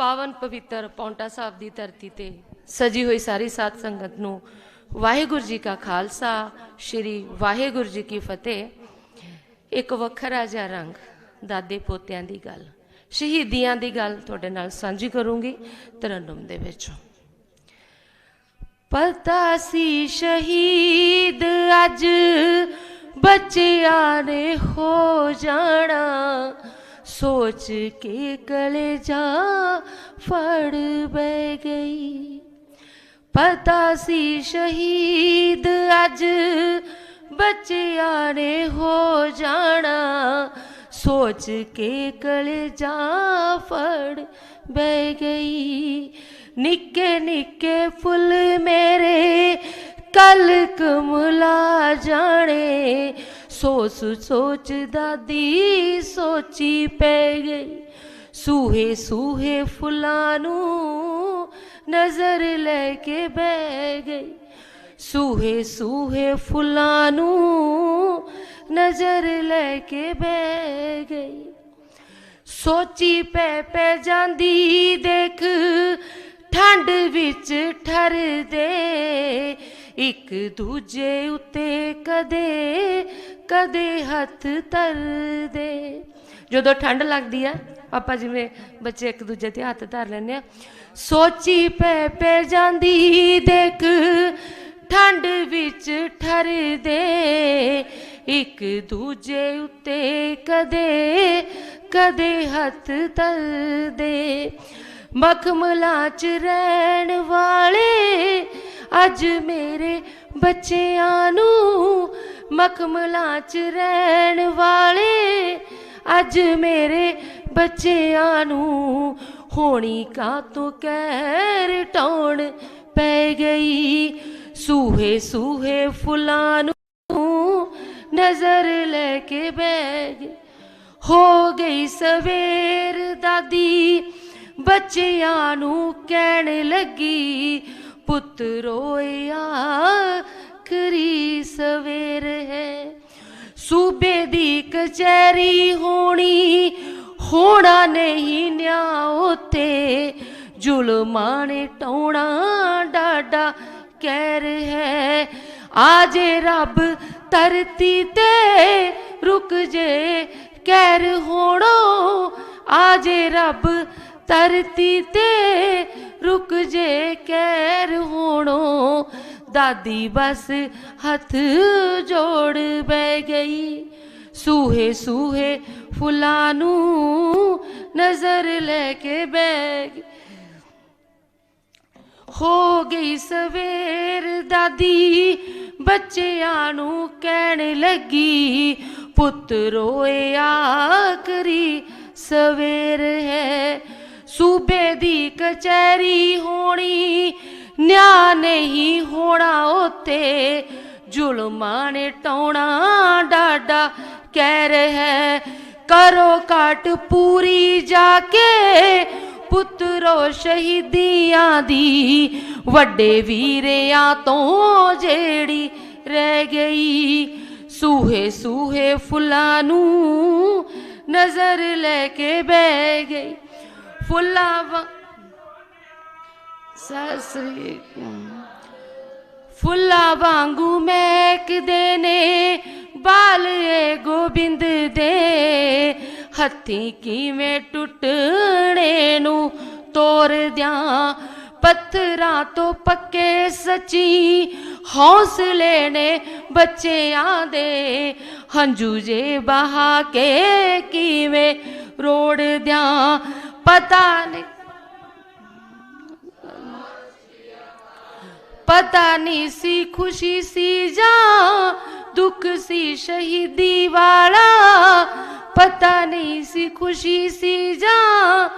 ਪਾਵਨ ਪਵਿੱਤਰ ਪੌਂਟਾ ਸਾਹਿਬ ਦੀ ਧਰਤੀ ਤੇ ਸਜੀ ਹੋਈ ਸਾਰੀ ਸਾਧ ਸੰਗਤ ਨੂੰ ਵਾਹਿਗੁਰੂ ਜੀ ਕਾ ਖਾਲਸਾ, ਸ੍ਰੀ ਵਾਹਿਗੁਰੂ ਜੀ ਕੀ ਫਤਿਹ। ਇੱਕ ਵੱਖਰਾ ਜਿਹਾ ਰੰਗ ਦਾਦੇ ਪੋਤਿਆਂ ਦੀ ਗੱਲ, ਸ਼ਹੀਦੀਆਂ ਦੀ ਗੱਲ ਤੁਹਾਡੇ ਨਾਲ ਸਾਂਝੀ ਕਰੂੰਗੀ ਤਰਨਮ ਦੇ ਵਿੱਚ। ਪਤਾ ਸੀ ਸ਼ਹੀਦ ਅੱਜ ਬੱਚਿਆਂ ਨੇ ਹੋ ਜਾਣਾ ਸੋਚ ਕੇ ਕਲੇਜਾ ਫੜ ਬਹਿ ਗਈ ਪਤਾ ਸੀ ਸ਼ਹੀਦ ਅੱਜ ਬੱਚਿਆਂ ਨੇ ਹੋ ਜਾਣਾ ਸੋਚ ਕੇ ਕਲੇਜਾ ਫੜ ਬਹਿ ਗਈ ਨਿੱਕੇ ਨਿੱਕੇ ਫੁੱਲ ਮੇਰੇ ਕਲ ਕਮਲਾ ਜਾਣੇ ਸੋਚ ਸੋਚ ਦਾਦੀ ਸੋਚੀ ਪੈ ਗਈ। ਸੂਹੇ ਸੂਹੇ ਫੁੱਲਾਂ ਨੂੰ ਨਜ਼ਰ ਲੈ ਕੇ ਬਹਿ ਗਈ। ਸੂਹੇ ਸੂਹੇ ਫੁੱਲਾਂ ਨੂੰ ਨਜ਼ਰ ਲੈ ਕੇ ਬਹਿ ਗਈ। ਸੋਚੀ ਪੈ ਪੈ ਜਾਂਦੀ, ਦੇਖ ਠੰਡ ਵਿੱਚ ਠਰਦੇ। ਇੱਕ ਦੂਜੇ ਉੱਤੇ ਕਦੇ ਕਦੇ ਹੱਥ ਧਰਦੇ। ਜਦੋਂ ਠੰਡ ਲੱਗਦੀ ਆ, ਆਪਾਂ ਜਿਵੇਂ ਬੱਚੇ ਇੱਕ ਦੂਜੇ ਤੇ ਹੱਥ ਧਰ ਲੈਂਦੇ ਆ, ਸੋਚੀ ਪੈ ਪੈ ਜਾਂਦੀ, ਦੇਖ ਠੰਡ ਵਿੱਚ ਠਰਦੇ। ਇੱਕ ਦੂਜੇ ਉੱਤੇ ਕਦੇ ਕਦੇ ਹੱਥ ਧਰਦੇ। ਮਖਮਲਾਂ ਚ ਰਹਿਣ ਵਾਲੇ ਅੱਜ ਮੇਰੇ ਬੱਚਿਆਂ ਨੂੰ ਮਖਮਲਾਂ ਚ ਰਹਿਣ ਵਾਲੇ ਅੱਜ ਮੇਰੇ ਬੱਚਿਆਂ ਨੂੰ ਹੋਣੀ ਕਾ ਤੋਂ ਕਹਿਰ ਟਾਉਣ ਪੈ ਗਈ। ਸੂਹੇ ਸੂਹੇ ਫੁੱਲਾਂ ਨੂੰ ਨਜ਼ਰ ਲੈ ਕੇ ਬਹਿ ਗਏ ਹੋ ਗਈ ਸਵੇਰ ਦਾਦੀ। ਬੱਚਿਆਂ ਨੂੰ ਕਹਿਣ ਲੱਗੀ, ਪੁੱਤ ਰੋਇਆ ਖਰੀ ਸਵੇ ਸੂਬੇ ਦੀ ਕਚਹਿਰੀ ਹੋਣੀ, ਹੋਣਾ ਨਹੀਂ ਨਿਆ ਉਤੇ। ਜ਼ੁਲਮਾਂ ਨੇ ਟਾਉਣਾ ਡਾਡਾ ਕਹਿਰ ਹੈ। ਆਜੇ ਰੱਬ ਧਰਤੀ ਤੇ ਰੁਕ ਜੇ ਕਹਿਰ ਹੋਣੋ। ਆਜੇ ਰੱਬ ਧਰਤੀ ਤੇ ਰੁਕ ਜੇ ਕਹਿਰ ਹੋਣੋ। ਦਾਦੀ ਬਸ ਹੱਥ ਜੋੜ ਬੈ ਗਈ। ਸੂਹੇ ਸੂਹੇ ਫੁੱਲਾਂ ਨੂੰ ਨਜ਼ਰ ਲੈ ਕੇ ਬੈ ਗਈ। ਹੋ ਗਈ ਸਵੇਰ, ਦਾਦੀ ਬੱਚਿਆਂ ਨੂੰ ਕਹਿਣ ਲੱਗੀ, ਪੁੱਤ ਰੋਇਆ ਕਰੀ ਸਵੇਰ ਹੈ। ਸੂਬੇ ਦੀ ਕਚਹਿਰੀ ਹੋਣੀ ਨਿਆ ਨਹੀਂ ਹੋਣਾ ਉਤੇ, ਜ਼ੁਲਮਾਂ ਨੇ ਟਾਉਣਾ ਡਾਡਾ, ਕਹਿ ਰਿਹਾ ਕਰੋ ਕਾਟ ਪੂਰੀ ਜਾ ਕੇ, ਪੁੱਤਰੋ ਸ਼ਹੀਦੀਆਂ ਦੀ, ਵੱਡੇ ਵੀਰਿਆਂ ਤੋਂ ਜਿਹੜੀ ਰਹਿ ਗਈ। ਸੂਹੇ ਸੂਹੇ ਫੁੱਲਾਂ ਨੂੰ ਨਜ਼ਰ ਲੈ ਕੇ ਬਹਿ ਗਈ। ਫੁੱਲਾਂ ਸਸਰੀ ਫੁੱਲਾਂ ਵਾਂਗੂ ਮਹਿਕਦੇ ਨੇ, ਬਾਲੇ ਗੋਬਿੰਦ ਦੇ। ਹੱਥੀ ਕਿਵੇਂ ਟੁੱਟਣੇ ਨੂੰ ਤੋਰ ਦਿਆਂ, ਪੱਥਰਾਂ ਤੋਂ ਪੱਕੇ ਸੱਚੀ ਹੌਸਲੇ ਨੇ ਬੱਚਿਆਂ ਦੇ। ਹੰਝੂ ਜੇ ਬਹਾ ਕੇ ਕਿਵੇਂ ਰੋੜ ਦਿਆਂ, ਪਤਾ ਨਹੀਂ ਪਤਾ ਨਹੀਂ ਸੀ, ਖੁਸ਼ੀ ਸੀ ਜਾਂ ਦੁੱਖ ਸੀ ਸ਼ਹੀਦੀ ਵਾਲਾ। ਪਤਾ ਨਹੀਂ ਸੀ, ਖੁਸ਼ੀ ਸੀ ਜਾਂ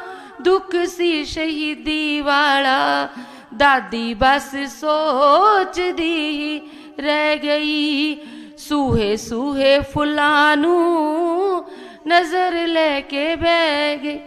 ਦੁੱਖ ਸੀ ਸ਼ਹੀਦੀ ਵਾਲਾ। ਦਾਦੀ ਬਸ ਸੋਚਦੀ ਰਹਿ ਗਈ, ਸੂਹੇ ਸੂਹੇ ਫੁੱਲਾਂ ਨੂੰ ਨਜ਼ਰ ਲੈ ਕੇ ਬਹਿ ਗਏ